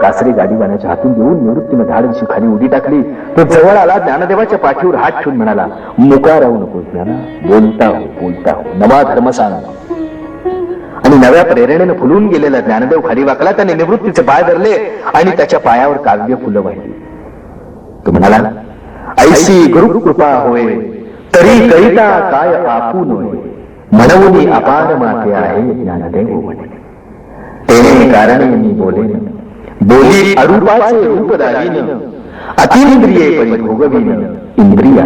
कासरी गाडीवाण्याच्या हातून घेऊन निवृत्तीनं धाडशी खाली उडी टाकली. तो जवळ आला ज्ञानदेवाच्या पाठीवर हात ठेवून म्हणाला मुका राहू नको ज्ञाना बोलता हो बोलता हो नवा धर्म सांग. आणि नव्या प्रेरणेनं फुलून गेलेला ज्ञानदेव खाली वाकला त्याने निवृत्तीचे पाय धरले आणि त्याच्या पायावर काव्य फुलं वाहिली. तो म्हणाला ऐसी गुरु कृपा होय तरी करिता काय आपून होय म्हणून अपार माते आहे ज्ञानदेव म्हणे. तेने कारणे मी बोलेन बोली अरूपाचे रूप अतिंद्रिये परिभोगवीन इंद्रिया.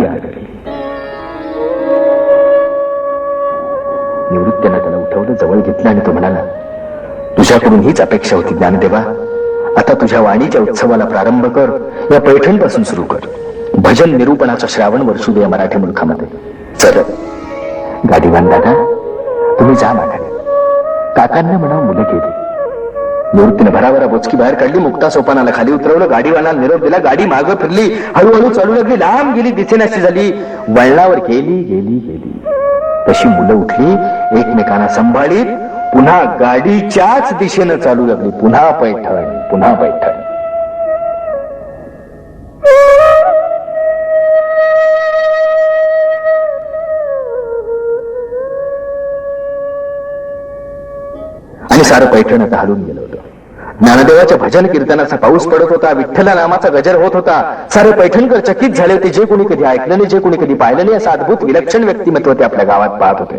निवृत्त्यानं त्याला उठवलं जवळ घेतलं आणि तो म्हणाला तुझ्याकडून हीच अपेक्षा होती ज्ञानदेवा. आता तुझ्या वाणीच्या उत्सवाला प्रारंभ कर या पैठणपासून सुरू कर. भजन निरूपणाचा श्रावण वर्षू दे या मराठी मुलखामध्ये चल. गाडीवान दादा तुम्ही जा मागाने काकांना म्हणा मुलं गेली. निवृत्तीने भराभरा बोचकी बाहेर काढली मुक्ता सोपानाला खाली उतरवलं गाडीवाला निरोप दिला गाडी मागं फिरली हळूहळू चालू लागली लांब गेली दिसेनाशी झाली वळणावर गेली गेली गेली. तशी मुलं उठली एकमेकांना सांभाळीत पुन्हा गाडीच्याच दिशेनं चालू लागली पुन्हा पैठण पुन्हा पैठण. आणि सारं पैठण आता हलून गेलं होतं. ज्ञानदेवाच्या भजन कीर्तनाचा पाऊस पडत होता विठ्ठला नामाचा गजर होत होता. सारे पैठणकर चकित झाले होते जे कोणी कधी ऐकलं नाही जे कोणी कधी पाहिलं नाही असं अद्भुत विलक्षण व्यक्तिमत्व ते आपल्या गावात पाहत होते.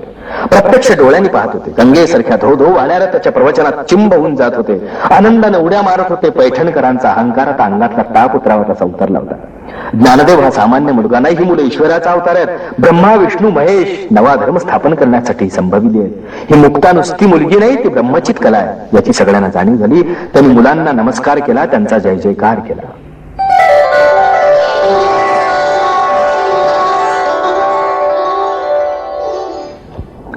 प्रत्यक्ष डोळ्यांनी पाहत होते. गंगेसारख्या धो धो वाहणाऱ्या त्याच्या प्रवचनात चिंब होऊन जात होते. आनंदानं उड्या मारत होते पैठणकरांचा अहंकारात अंगातला ताप उतरावा तसा उतरला होता. ज्ञानदेव हा सामान्य मुलगा नाही ही मुलं ईश्वराचा अवतार आहेत. ब्रह्मा विष्णू महेश नवा धर्म स्थापन करण्यासाठी संभविली आहे ही मुक्ता नुसती मुलगी नाही ती ब्रह्मचित कला आहे. याची सगळ्यांना जाणीव झाली. त्यांनी मुलांना नमस्कार केला त्यांचा जय जयकार केला.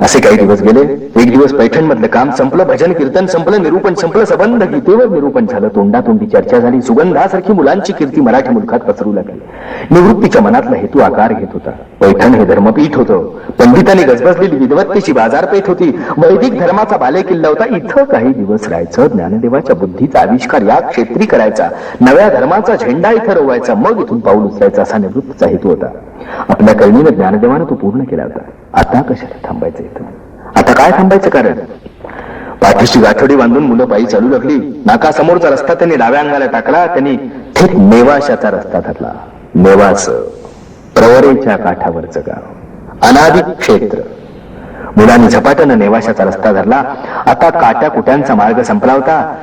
असे काही दिवस गेले एक दिवस पैठण मधलं काम संपलं भजन कीर्तन संपलं निरूपण संपलं सबंध गीतेवर निरूपण झालं तोंडातोंडी चर्चा झाली सुगंधासारखी मुलांची कीर्ती मराठी मुलखात पसरू लागली. निवृत्तीच्या मनातला हेतू आकार घेत होता. पैठण हे धर्मपीठ होतं. पंडितांनी गजबजलेली विद्वत्तेची बाजारपेठ होती. वैदिक धर्माचा बाले किल्ला होता. इथं काही दिवस राहायचं ज्ञानदेवाच्या बुद्धीचा आविष्कार या क्षेत्री करायचा. नव्या धर्माचा झेंडा इथं रोवायचा. मग इथून पाऊल उचलायचा असा निवृत्तीचा हेतू होता. आपल्या कळणीनं ज्ञानदेवानं तो पूर्ण केला होता. आता कशाला थांबायचं आता काय थांबायचं कारण? पाठीशी गाठोडी बांधून मुलं पायी चालू लागली नाकासमोरचा रस्ता त्यांनी डाव्या अंगाला टाकला. त्यांनी थेट नेवाशाचा रस्ता धरला. नेवास प्रवरेच्या काठावरचं गाव. अनादिक क्षेत्र. मुलांनी झपाट्यानं नेवाशाचा रस्ता धरला. आता काट्या कुट्यांचा मार्ग संपला होता.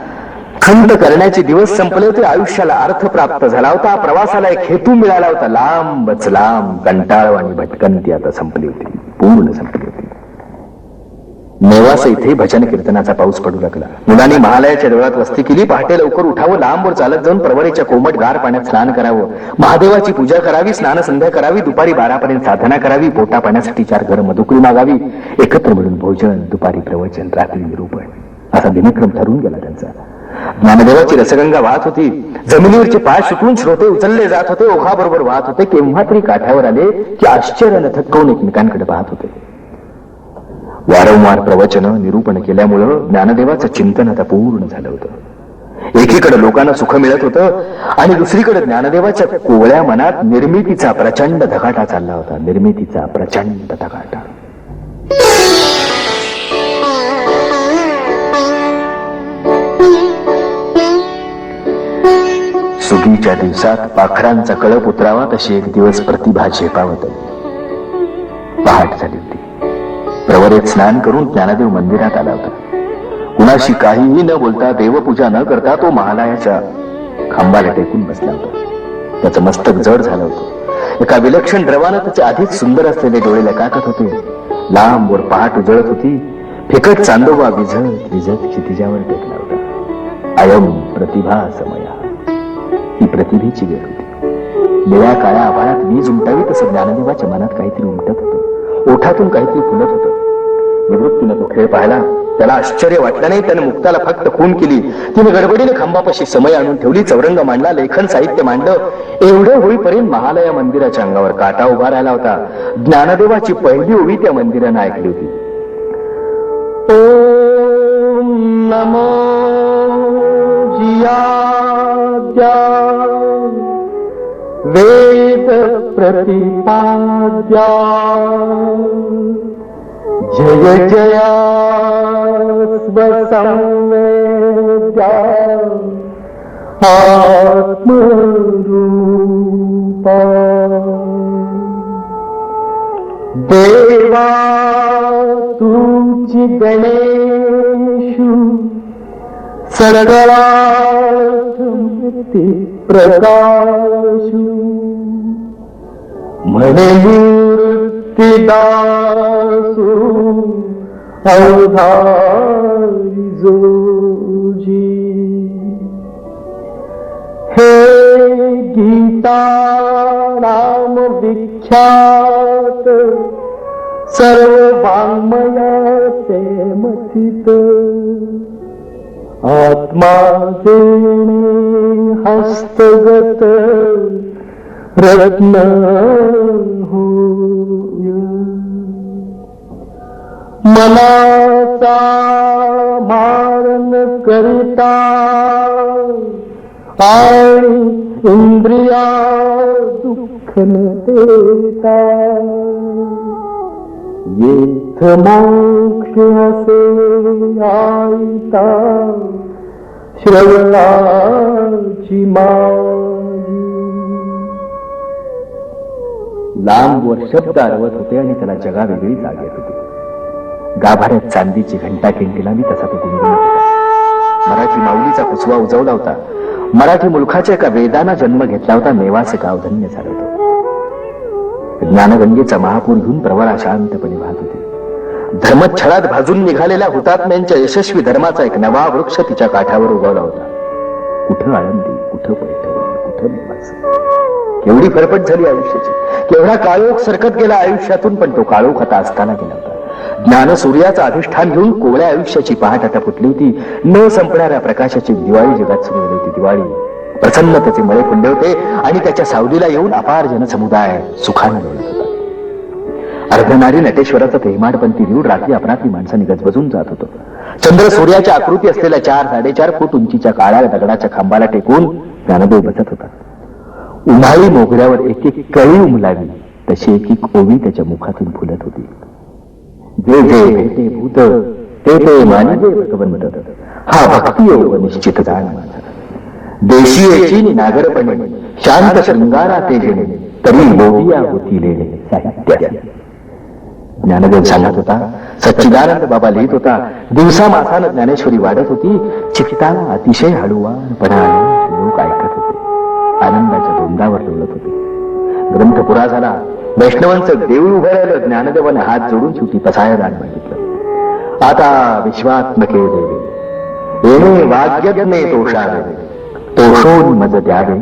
खंत करण्याचे दिवस संपले होते. आयुष्याला अर्थ प्राप्त झाला होता. प्रवासाला एक हेतू मिळाला होता. लांबच लांब कंटाळवाणी भटकंती आता संपली होती. पूर्ण संपली होती. नेवास इथे भजन कीर्तनाचा पाऊस पडू लागला. मुलांनी महालयाच्या देवळात वस्ती केली पहाटे लवकर उठावं लांबवर चालत जाऊन प्रवरेच्या कोमट गार पाण्यात स्नान करावं. महादेवाची पूजा करावी स्नान संध्या करावी दुपारी बारापर्यंत साधना करावी पोटा पाण्यासाठी चार घर मधुकरी मागावी एकत्र मिळून भोजन दुपारी प्रवचन रात्री निरूपण. असा दिनक्रम ठरून गेला त्यांचा. ज्ञानदेवाची रसगंगा वाहत होती. जमिनीवरचे पाय सुटून श्रोते उचलले जात होते ओघाबरोबर वाहत होते. केव्हा तरी काठावर आले की आश्चर्यानं थक्कवून एकमेकांकडे पाहत होते. वारंवार प्रवचन निरूपण केल्यामुळं ज्ञानदेवाचं चिंतन आता पूर्ण झालं होतं. एकीकडे लोकांना सुख मिळत होतं आणि दुसरीकडे ज्ञानदेवाच्या कोवळ्या मनात निर्मितीचा प्रचंड धकाटा चालला होता. निर्मितीचा प्रचंड धकाटा. सुगीच्या दिवसात पाखरांचा कळप उतरावा तशी एक दिवस प्रतिभा झेपावत. पहाट झाली होती स्नान करून ज्ञानदेव मंदिरात आला होता. कुणाशी काहीही न बोलता देवपूजा न करता तो महालयाच्या खांबाला टेकून बसला होता. त्याचं मस्तक जड झालं होतं. एका विलक्षण द्रवानं त्याचे अधिक सुंदर असलेले डोळे लकाकत होते. लांब वर पहाट उजळत होती. फिकट चांदोबा विझत विझत क्षितिजावर टेकला होता. अयम प्रतिभा समया. ही प्रतिभेची वेळ होती. निळ्या काळ्या आभाळात वीज उमटावी तसं ज्ञानदेवाच्या मनात काहीतरी उमटत होतं. ओठातून काहीतरी फुलत होतं. निवृत्तीनं तो खेळ पाहिला. त्याला आश्चर्य वाटलं नाही. त्याने मुक्ताला फक्त खून केली. तिने गडबडीने खांबापाशी समय आणून ठेवली. चौरंग मांडला. लेखन साहित्य मांडलं. एवढं होईपर्यंत महालया मंदिराच्या अंगावर काटा उभा राहिला होता. ज्ञानदेवाची पहिली ओवी त्या मंदिरानं ऐकली होती. ओम नमो जिया वेद प्रतिपाद्या. जय जया देवा तुझी गणेशु सकळार्थमूर्ती प्रकाशु म्हणे पितासु अधारो हे गीता रामविख्यात सर्वमया से मथित आत्मा हस्तगत रत्न हो मनाचा मारण करिता आणि इंद्रिया दुःख न देता. येथ मोक्ष असे आयता श्रवणाची मा लांब वर शब्द आरवत होते आणि त्याला जगा वेगळी जाग होती. गाभाऱ्यात चांदीची घंटा किंटीला मी तसा तो गुणगुणत होता. मराठी माऊलीचा कुसवा उजवला होता. मराठी मुलखाच्या एका वेदाना जन्म घेतला होता. मेवाचे गाव धन्य झालं होतं. ज्ञानगंगेचा महापूर घेऊन प्रवरा शांतपणे वाहत होते. धर्मच्छळात भाजून निघालेल्या हुतात्म्यांच्या यशस्वी धर्माचा एक नवा वृक्ष तिच्या काठावर उगवला होता. कुठं आळंदी कुठं पैठण? एवढी फरफट झाली आयुष्याची. केवढा काळोख सरकत गेला आयुष्यातून पण तो काळोख आता असताना गेला होता. ज्ञान सूर्याचं अधिष्ठान घेऊन कोवळ्या आयुष्याची पहाट आता फुटली होती. न संपणाऱ्या प्रकाशाची दिवाळी जगात सुरू झाली होती. दिवाळी प्रसन्नतेचे मळे फुंडे होते आणि त्याच्या सावलीला येऊन अपार जनसमुदाय सुखाने लोळत होता. अर्धनारी नटेश्वराचं प्रेमाडपंथी निवड रात्री अपराधी माणसाने गजबजून जात होतो. चंद्र सूर्याच्या आकृती असलेल्या चार साडेचार फूट उंचीच्या काळ्या दगडाच्या खांबाला टेकून ज्ञानदेव बसत होता. उन्हाळी मोगऱ्यावर एक एक कळी उमलावी तशी एक एक ओवी त्याच्या मुखातून फुलत होती. जे जे भेटे भूत ते ते मानवे भगवंत. हा भक्ती योग निश्चित जाण. माझा देशीयची नागरपणे शांत शृंगारा ते जेणे तरी मोहिया होती लेणे साहित्य. ज्ञानदेव सांगत होता सच्चिदानंद बाबा लिहित होता दिवसा मासानं ज्ञानेश्वरी वाढत होती चित्ताला अतिशय हळूवारपणाने लोक ऐकत होते. आनंदाच्या अंगावर डोलत होते ग्रंथ पुरा झाला. वैष्णवांचं देऊळ उभं राहिलं ज्ञानदेवाने हात जोडून शेवटी पसायला दान मागितलं आता विश्वात्मके देवे. येणे वाग्यज्ञे तोषावे तोषोन मज द्यावे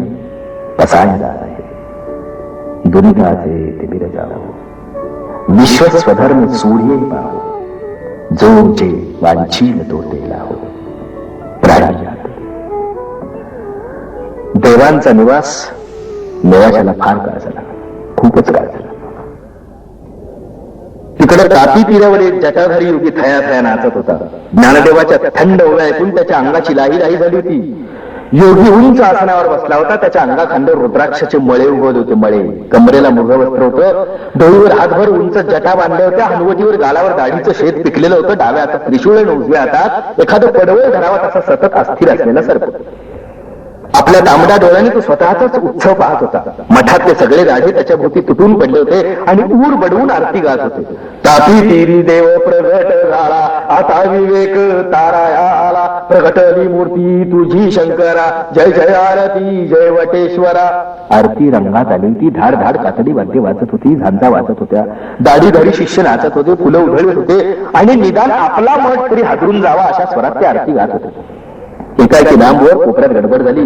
पसायला दान आहे दुरिताचे ते बिरजावो विश्व स्वधर्म सूर्य पाहो जो जे वांछील तो तेला हो प्राणिजात देवांचा निवास नवाशाला फार काळ झाला. खूपच काळ झाला. तिकडे तापी तीरावर एक जटाधारी योगी थया थया नाचत होता. ज्ञानदेवाच्या थंड ओव्या ऐकून त्याच्या अंगाची लाही लाही झाली होती. योगी उंच आसनावर बसला होता. त्याच्या अंगाखांदर रुद्राक्षाचे मळे उगवत होते मळे. कमरेला मुघ वस्त्र होतं. डोळीवर हातभर उंच जटा बांधल्या होत्या. हनुवटीवर गालावर दाढीचं शेत पिकलेलं होतं. डाव्या हातात त्रिशूळ आणि उजव्या हातात एखादं पडवळ धरावा तसा सतत अस्थिर असलेला सरपत आपल्या तांबड्या डोळ्याने तो स्वतःचाच उत्सव पाहत होता. मठातले सगळे राजे त्याच्या भोवती तुटून पडले होते आणि ऊर बडवून आरती गात होते. तापी तिरी देव प्रगट झाला आता विवेक ताराया आला. प्रगटली मूर्ती तुझी शंकरा जय जय आरती जय वटेश्वरा. आरती रंगात आली ती धाड धाड कातडी वाद्य वाजत होती झांजा वाजत होत्या. दाढी दाढी शिष्य नाचत होते फुलं उधळत होते आणि निदान आपला मठ तरी हादरून जावा अशा स्वरात ते आरती गात होते. एकाएकी लांबवर कोपऱ्यात गडबड झाली.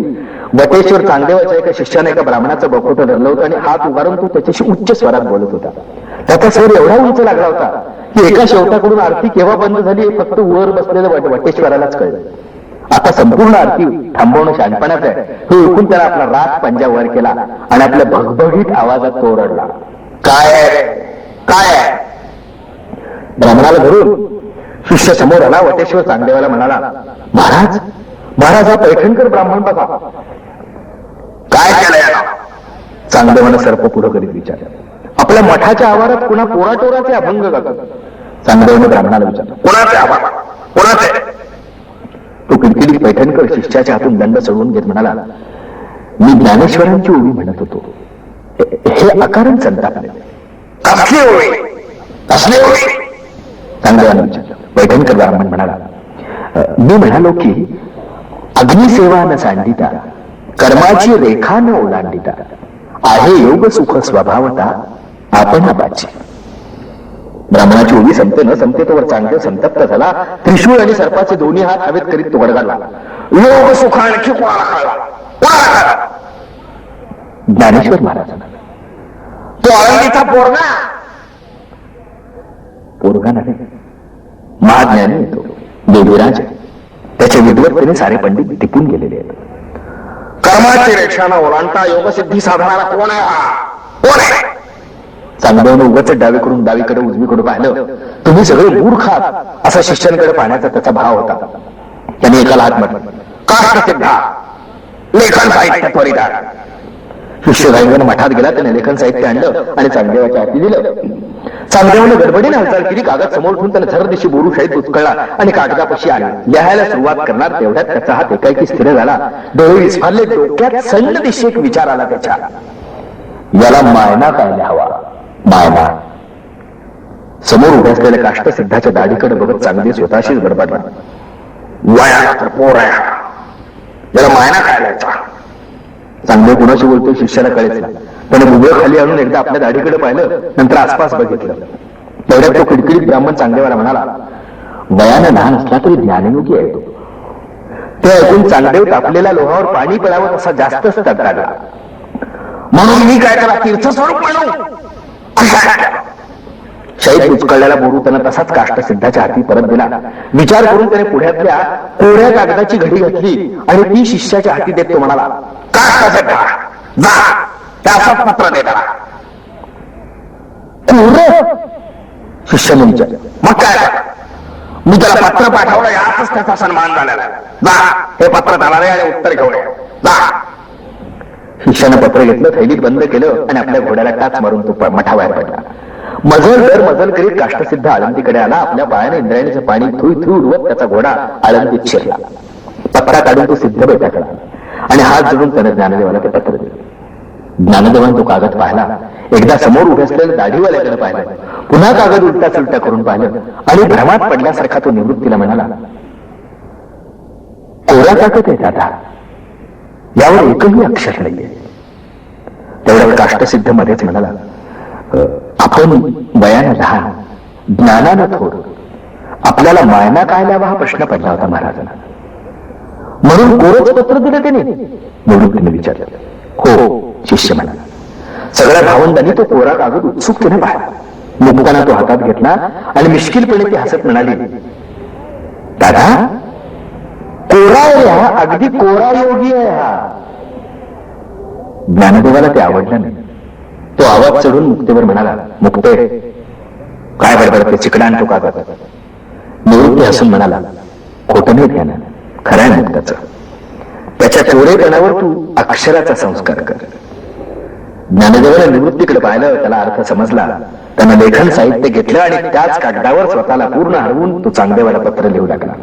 वटेश्वर चांगदेवाच्या एका शिष्याने एका ब्राह्मणाचं बकोट धरलं होतं आणि हात उभारून तो त्याच्याशी उच्च स्वरात बोलत होता. त्याचा स्वर एवढा उंच लागला होता की एका शेवटाकडून आरती केव्हा बंद झाली हे फक्त वर बसलेलं वट- वटेश्वरालाच कळलं. आता संपूर्ण आरती थांबवणं शांतपणाच आहे. हे ऐकून त्याला आपला राग पंजा वर केला आणि आपल्या भगभगीत आवाजात तो ओरडला. काय काय ब्राह्मणाला धरून शिष्य समोर आला. वटेश्वर चांगदेवाला म्हणाला महाराज महाराज हा पैठणकर ब्राह्मण बघा. काय केलं याला? चांगदेवानं सर्प पुढं करीत विचार आपल्या मठाच्या आवारात कुणा कोराटोराचे अभंग गातात. चांगदेवानं ब्राह्मणाला विचार कोणाचे आभार? कोणाचे? तो किडकिडी पैठणकर शिष्याच्या हातून दंड सोडवून घेत म्हणाला मी ज्ञानेश्वरांची ओवी म्हणत होतो. हे- अकारण संतापले. कसली होई कसली होई चांगदेवानं विचार पैठणकर ब्राह्मण म्हणाला मी म्हणालो की अग्निसेवा न सांडिता. कर्माची रेखा न ओलांडिता. आहे योग सुख स्वभावता आपण पाची ब्राह्मणाची ओवी संपते न संपते तोवर चांगलं संतप्त झाला. त्रिशूळ आणि सर्पाचे दोन्ही हात हवेत करीत तो वडगाडला योग सुख आणखी ज्ञानेश्वर महाराज तो आळंदीचा पोरगा. पोरगा नाही महाज्ञानी येतो देवीराज आहे. त्याच्या विद्वत्तेने सारे पंडित टिपून गेलेले आहेत. कर्माची रेषानं ओलांडता योगसिद्धी साधणारा कोण आहे? हा कोण आहे? चांगल्यानं उगाच डावीकडून डावीकडे उजवीकडे पाहिलं तुम्ही सगळे मूर्ख आहात असा शिष्यांकडे पाहण्याचा त्याचा भाव होता. त्याने एकाला हात म्हटलं काष्ट सिद्धा? लेखन साहित्य त्वरित शिष्य मठात गेला त्याने लेखन साहित्य आणलं आणि चांगदेवाच्या हाती दिलं चांगदेवानं गडबडीने हालचाल केली कागद समोर ठेवून त्याने झर दिशी बोरू शाळेत उचकळला आणि कागदापाशी आला लिहायला सुरुवात करणार तेवढ्यात त्याचा हात एकाएकी स्थिर झाला. डोळे विस्फारले डोक्यात संड दिशी एक विचार आला त्याच्या. याला मायना काय लिहावा? मायना. समोर उभे असलेल्या काष्ट सिद्धाच्या दाढीकडे बघत चांगली स्वतःशीच गडबडला. वया तर पोर आहे. याला मायना काय लिहायचा? चांगले कुणाशी बोलतो शिष्याला कळेल त्याने उभं खाली आणून एकदा आपल्या दाढीकडे पाहिलं नंतर आसपास बघितलं. तेवढ्यात तो खिडकिडीत ब्राह्मण चांगदेवाला म्हणाला वयानं लहान असला तरी ज्ञानयोगी आहे तो. ते ऐकून चांगदेव तापलेल्या लोहावर पाणी पडावं तसा जास्तच तडकाडला म्हणून मी काय त्याला तीर्थस्वरूप म्हणू? शहीद उचकळलेला बोरू त्यानं तसाच काष्ट सिद्धाच्या हाती परत दिला. विचार करून त्याने पुढ्यातल्या कोऱ्या कागदाची घडी घातली आणि ती शिष्याच्या हाती देत तो म्हणाला काष्ट सिद्धा जा. त्याचा पत्र देणार. त्याला मग काय? मी त्याला पत्र पाठवलं यातच त्याचा सन्मान झालेला जा हे पत्र त्याला आणि उत्तर घेऊन जा. शिष्यानं पत्र घेतलं थैलीत बंद केलं आणि आपल्या घोड्याला टाच मारून तो प- मठाबाहेर पडला. मजल दर मजल करीत काष्टसिद्ध आळंदीकडे आला. आपल्या पायाने इंद्रायणीचं पाणी थुई थुई उडवत त्याचा घोडा आळंदीत शिरला. पत्रा काढून तो सिद्ध बैठा आणि हात जोडून त्याने ज्ञानदेवाला ते पत्र दिलं. ज्ञानदेवान तो कागद पाहिला. एकदा समोर उभे असलेल्या दाढीवाल्याकडे पाहिलं. पुन्हा कागद उलटा सुलटा करून पाहिलं. आणि भ्रमात पडल्यासारखा तो निवृत्तीला म्हणाला कोरा कागद आहे दादा. यावर एकही अक्षर नाहीये. तेवढ्या काष्टसिद्ध मध्येच म्हणाला आपण वयानं लहान ज्ञानानं थोर. आपल्याला मायना काय लावा हा प्रश्न पडला होता महाराजांना. म्हणून कोरच पत्र दिलं त्याने. निवृत्तीने विचारलं हो शिष्य म्हणाला सगळ्या भावंडांनी तो कोरा कागद उत्सुकतेने पाहिला मुक्काना तो हातात घेतला आणि मिश्किलपणे ती हसत म्हणाली दादा कोरा आहे हा अगदी कोरा योगी आहे हा. ज्ञानदेवाला ते आवडलं नाही. तो आवाज चढून मुक्तेवर म्हणाला मुक्ते काय बडबडते चिकडा आणतो का निवृत्ती हसून म्हणाला खोटं नाही ज्ञान खरं आहे मुक्ताचं त्याच्या चोरेपणावर तू अक्षराचा संस्कार कर. ज्ञानदेवाला निवृत्तीकडे पाहिलं त्याला अर्थ समजला. त्यानं लेखन साहित्य घेतलं आणि त्याच कागदावर स्वतःला पूर्ण हरवून तो चांगदेवाला पत्र लिहू लागला.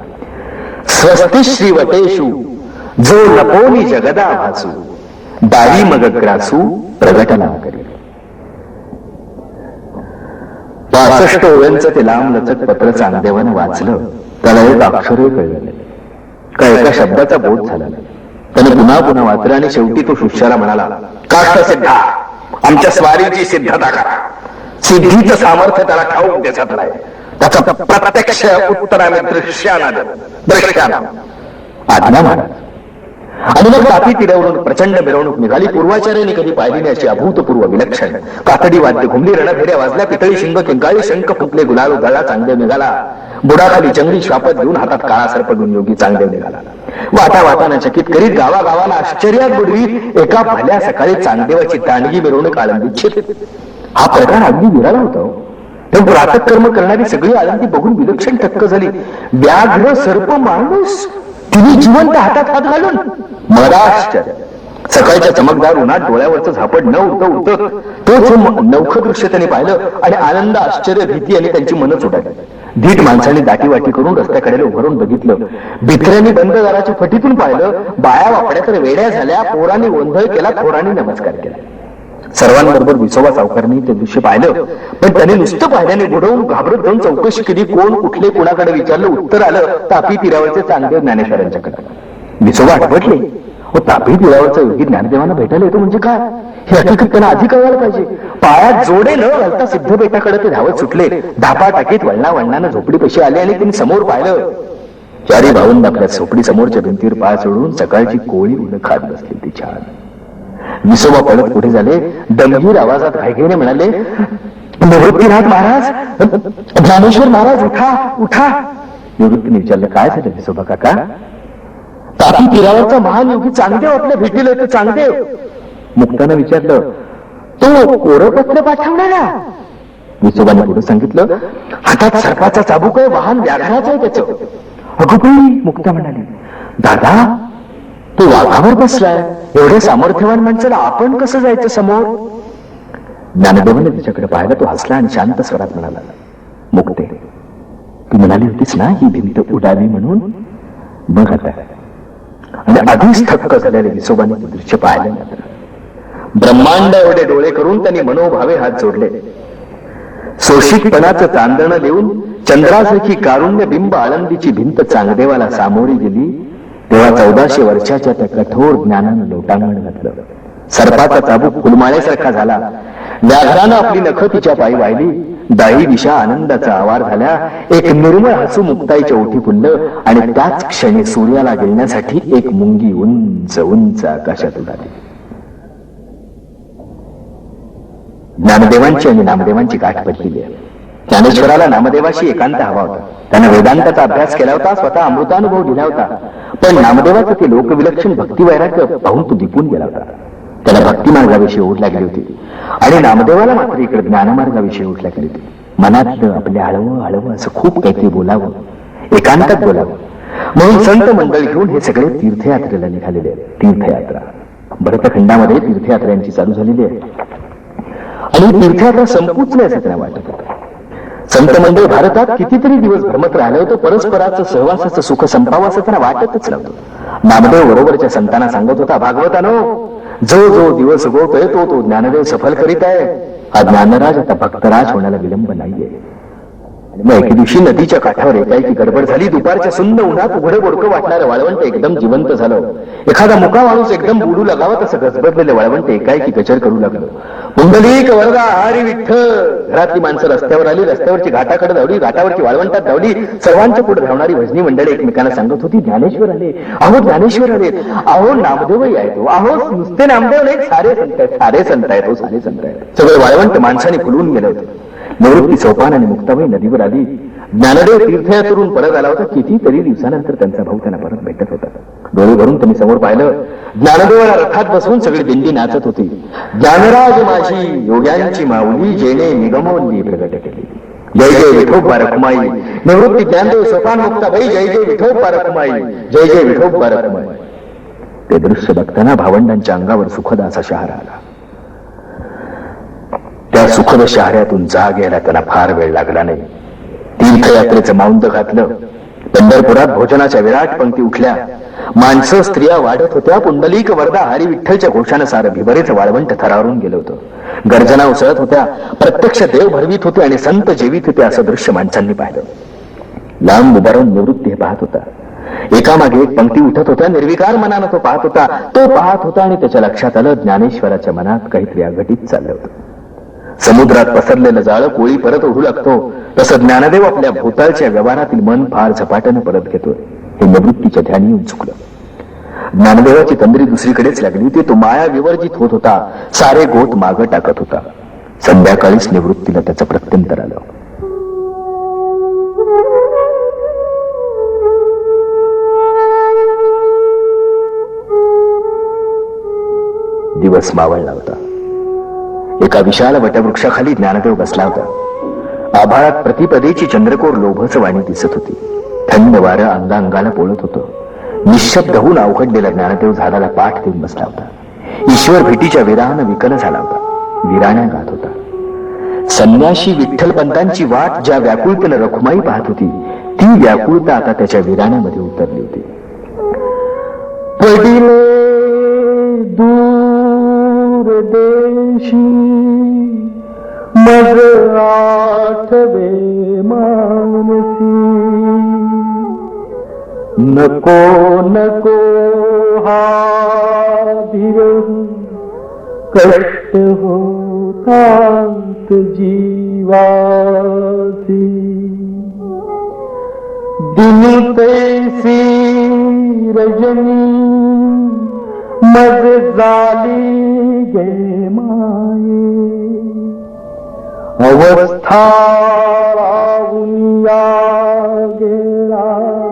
स्वस्ती श्री वटेशू जो लपोनी जगदा भासू दारी मग ग्रासू प्रगटना करी. पासष्ट ओव्यांचं ते लांब लचक पत्र चांगदेवानं वाचलं. त्याला एक अक्षरही कळलं का एका शब्दाचा बोध झाला नाही. त्याने पुन्हा पुन्हा वाचलं आणि शेवटी तो शिष्याला म्हणाला काष्ट सिद्धा. आमच्या स्वारीची सिद्धता करा. सिद्धीचं सामर्थ्य त्याला ठाऊक त्याच्यात नाही. त्याचा प्रत्यक्ष उत्तर आम्ही दृश्यानं देऊ. दृश्यानं. आज्ञा म्हणा आणि मग तापी तीरावरून प्रचंड मिरवणूक निघाली. पूर्वाचार्याने कधी पाहिली नाही अशी अभूतपूर्व विलक्षण. कातडी वाद्य घुमली रणफेऱ्या वाजल्या पितळी शिंग किंकाळी शंख फुटले गुलाल उधळला चांगदेव निघाला. बुडाखाली जंगली शापत घेऊन हातात काळा सर्प घेऊन योगी चांगदेव निघाला. वाटा वाटानं चकित करीत गावागावाला आश्चर्यात बुडवी एका भल्या सकाळी चांगदेवाची दांडगी मिरवणूक आळंदीत शिरली हा प्रकार अगदी विराला होता हो. तेव्हा पण प्रातक कर्म करणारी सगळी आळंदी बघून विलक्षण टक्क झाली. व्याघ्र सर्प माणूस तिने जिवंत हातात हात घालून मला आश्चर्य. सकाळच्या चमकदार उन्हात डोळ्यावरचं झापड न उडता उठत तोच नौख दृश्य त्याने पाहिलं आणि आनंद आश्चर्य भीती आणि त्यांची मनं सुटायली धीट माणसाने दाटी वाटी करून रस्त्याकडे उभारून बघितलं. भित्र्यांनी बंद दाराच्या फटीतून पाहिलं बाया वापड्या तर वेड्या झाल्या पोरांनी गोंधळ केला थोरांनी नमस्कार केला. सर्वांबरोबर विसोबा सावकारनी ते दृश्य पाहिलं. पण त्याने नुसतं पाहिल्याने बुडवून घाबरत जाऊन चौकशी केली. कोण कुठले कोणाकडे विचारलं उत्तर आलं. तापी तीरावरचे चांगदेव ज्ञानेश्वरांच्याकडे. विसोबा आठवटले व तापी तीरावरचा योगी ज्ञानदेवांना भेटायला येतो म्हणजे काय? हे हकीकत त्यांना आधी कळायला पाहिजे. पायात जोडे न घालता सिद्ध बेटाकडे ते धावत सुटले. धापा टाकीत वळणा वळणानं झोपडी पशी आले आणि त्यांनी समोर पाहिलं. चारी भाऊन आपल्या झोपडी समोरच्या भिंतीवर पाय सोडून सकाळची कोळी उडं खात बसली ती छान. विसोबा पळत पुढे झाले. दमगीर आवाजात घाईघाईने म्हणाले निवृत्तीनाथ महाराज ज्ञानेश्वर महाराज उठा उठा. निवृत्तीने विचारलं काय झालं विसोबा काका? तापी तीरावरचा महान योगी चांगदेव आपल्या भेटीला येतो चांगदेव. मुक्तानं विचारलं तो कोरपत्र पाठवणारा? विसोबाने पुढे सांगितलं हातात सर्पाचा चाबूक आहे वाहन व्याघ्राचं आहे त्याचं. अगं मुक्ता म्हणाली दादा तो वाघावर बसलाय? एवढ्या सामर्थ्यवान माणसाला आपण कसं जायचं समोर? ज्ञानदेवाने तिच्याकडे पाहिलं तो हसला आणि शांत स्वरात म्हणाला मुक्ते तू म्हणाली होतीस ना ही भिंत उडावी म्हणून? मग आता. आणि आधीच थक्क झालेले विसोबाने दृश्य पाहिले ब्रह्मांड एवढे डोळे करून त्यांनी मनोभावे हात जोडले. सोशिकपणाचं चांदणं देऊन चंद्रासारखी कारुण्य बिंब आळंदीची भिंत चांगदेवाला सामोरी गेली. तेव्हा चौदाशे वर्षाच्या त्या कठोर ज्ञानानं लोटांगण घातलं. सर्पाचा चाबूक फुलमाळ्यासारखा झाला. व्याघ्रानं आपली नख तिच्या पायी वाहिली. दाही दिशा आनंदाचा आवार झाल्या एक निर्मळ हसू मुक्ताईच्या ओठी फुललं आणि त्याच क्षणी सूर्याला गिळण्यासाठी एक मुंगी उंच उंच आकाशात उडाली. ज्ञानदेवांची आणि नामदेवांची गाठ पडलेली आहे. ज्ञानेश्वराला नामदेवाशी एकांत हवा होता. त्यानं वेदांताचा अभ्यास केला होता स्वतः अमृतानुभव दिला होता. पण नामदेवाचं ते लोकविलक्षण भक्ती वैराग्य पाहून तो दिपून गेला होता. त्याला भक्ती मार्गाविषयी ओढ लागली होती. आणि नामदेवाला मात्र इकडे ज्ञानमार्गाविषयी ओढ लागली होती. मनातलं आपले हळवं हळवं असं खूप काहीतरी बोलावं एकांतात बोलावं. म्हणून संत मंडळ घेऊन हे सगळे तीर्थयात्रेला निघालेले आहेत. तीर्थयात्रा. भरतखंडामध्ये तीर्थयात्रा चालू झालेली आहे. आणि तीर्थयात्रा संपूच नाही असं त्यांना वाटत होतं. संत मंडळ भारतात कितीतरी दिवस भ्रमत राहिलं होतं परस्पराचं सहवासाचं सुख संपावं असं त्यांना वाटतच नव्हतं. नामदेव बरोबरच्या संतांना सांगत होता भागवतानो जो जो दिवस उगवतोय तो तो ज्ञानदेव सफल करीत आहे. हा ज्ञानराज आता भक्तराज होण्याला विलंब नाहीये. मग एके दिवशी नदीच्या काठावर एकाएकी गडबड झाली दुपारच्या सुंद उन्हात उघडे बोडकं वाटणारं वाळवंट एकदम जिवंत झालं. एखादा मुका माणूस एकदम बुडू लागावा तसं गजबजलेलं वाळवंट एकाएकी गजर करू लागलं. पुंडलिक वरदा हरी विठ्ठल घरातली माणसं रस्त्यावर आली रस्त्यावरची घाटाकडे धावली घाटावरची वाळवंटात धावली सर्वांच्या पुढे धावणारी भजनी मंडळी एकमेकांना सांगत होती ज्ञानेश्वर आले. अहो ज्ञानेश्वर आले. अहो नामदेवही आहे अहो नुसते नामदेव नाही सारे संत आहेत. सारे संत आहेत. हो सारे संत आहेत. सगळे वाळवंट माणसाने फुलून गेले होते. निवृत्ती सोपान आणि मुक्ताबाई नदीवर आली. ज्ञानदेव तीर्थयात्रून परत आला होता. कितीतरी दिवसानंतर त्यांचा भाऊ त्यांना परत भेटत होता. डोळे भरून त्यांनी समोर पाहिलं. ज्ञानदेवाला रथात बसवून सगळी दिंडी नाचत होती. ज्ञानराज माझी योग्यांची माऊली जेणे निगमवली प्रगट केली. जय जय विठोब बारकुमाई निवृत्ती ज्ञानदेव सोपान मुक्ताबाई जय जय विठोब बारकुमाई जय जय विठोब बारकुमाई ते दृश्य बघताना भावंडांच्या अंगावर सुखद असा शहारा आला. त्या सुखद शहरातून जाग यायला त्याला फार वेळ लागला नाही. तीर्थयात्रेचं माउंद घातलं. पंढरपुरात भोजनाच्या विराट पंक्ती उठल्या. माणसं स्त्रिया वाढत होत्या. पुंडलिक वरदा हरी विठ्ठलच्या घोषानुसार भिवरेच वाळवंट थरारून गेलं होतं. गर्जना उसळत होत्या. प्रत्यक्ष देव भरवीत होते आणि संत जेवीत होते असं दृश्य माणसांनी पाहिलं. लांब उभारून निवृत्ती हे पाहत होता. एकामागे एक पंक्ती उठत होत्या. निर्विकार मनानं तो पाहत होता. तो पाहत होता आणि त्याच्या लक्षात आलं ज्ञानेश्वराच्या मनात काहीतरी अघटित चाललं होतं. समुद्रात पसरलेलं जाळं कोळी परत ओढू लागतो. तसं ज्ञानदेव आपल्या भूताळच्या व्यवहारातील मन फार झपाट्यानं परत घेतोय. हे निवृत्तीच्या ध्यानी येऊन चुकलं. ज्ञानदेवाची तंद्री दुसरीकडेच लागली ते तो माया विवर्जित होत होता सारे गोत मागं टाकत होता. संध्याकाळीच निवृत्तीला त्याचं प्रत्यंतर आलं. दिवस मावळला होता. एका विशाल वटवृक्षाखाली ज्ञानदेव बसला होता. आभाळात प्रतिपदेची चंद्रकोर लोभस वाणी दिसत होती. थंड वारं अंगांगाला पोळत होतं. निशब्द होऊन अवघडलेला ज्ञानदेव झाडाला पाठ देऊन बसला होता. ईश्वर भेटीच्या विरानं विकल झाला होता. विराण्या गात होता. संन्याशी विठ्ठलपंतांची वाट ज्या व्याकुळतेनं रखुमाई पाहत होती ती व्याकुळता आता त्याच्या विराण्यामध्ये उतरली होती. पडिले दूर देशी मग आठवे मानसी को न को हो कष्ट जीवासिनी दिन सी रजनी मि गे माये। अवस्था गेरा।